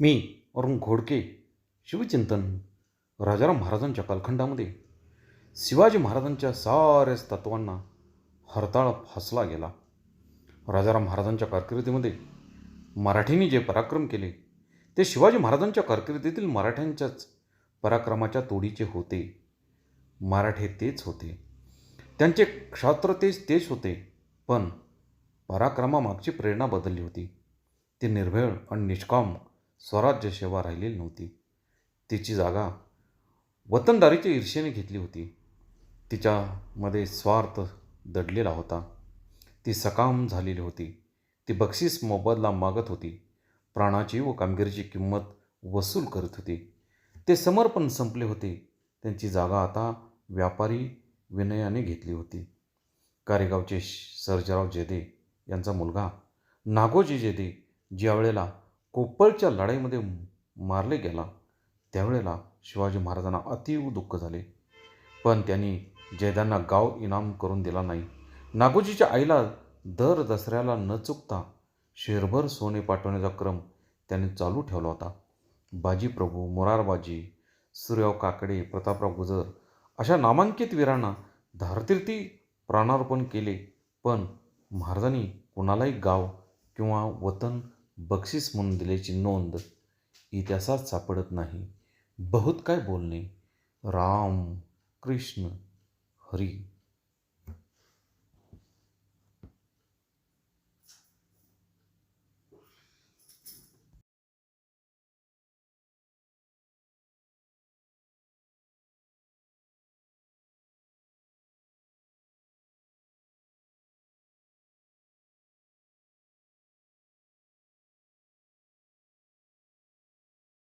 मी अरुण घोडके शिवचिंतन राजाराम महाराजांच्या कालखंडामध्ये. शिवाजी महाराजांच्या साऱ्याच तत्वांना हरताळ फासला गेला. राजाराम महाराजांच्या कारकिर्दीमध्ये मराठींनी जे पराक्रम केले ते शिवाजी महाराजांच्या कारकिर्दीतील मराठ्यांच्याच पराक्रमाच्या तोडीचे होते. मराठे तेच होते. त्यांचे क्षात्र तेच तेच होते पण पराक्रमामागची प्रेरणा बदलली होती. ती निर्भेळ आणि निष्काम स्वराज्य सेवा राहिलेली नव्हती. तिची जागा वतनदारीच्या ईर्षेने घेतली होती. तिच्यामध्ये स्वार्थ दडलेला होता. ती सकाम झालेली होती. ती बक्षीस मोबदला मागत होती. प्राणाची व कामगिरीची किंमत वसूल करत होती. ते समर्पण संपले होते. त्यांची जागा आता व्यापारी विनयाने घेतली होती. कारेगावचे सर्जराव जेदे यांचा मुलगा नागोजी जेदे ज्या वेळेला कोप्पळच्या लढाईमध्ये मारले गेला. त्यावेळेला शिवाजी महाराजांना अतीव दुःख झाले. पण त्यांनी जैदांना गाव इनाम करून दिला नाही. नागोजीच्या आईला दर दसऱ्याला न चुकता शेरभर सोने पाठवण्याचा क्रम त्यांनी चालू ठेवला होता. बाजीप्रभू मुरारबाजी सूर्याव काकडे प्रतापराव गुजर अशा नामांकित वीरांना धारतीर्थी प्राणार्पण केले. पण महाराजांनी कुणालाही गाव किंवा वतन बक्षीस म्हणून दिल्याची नोंद इतिहासात सापडत नाही. बहुत काय बोलणे. राम कृष्ण हरी.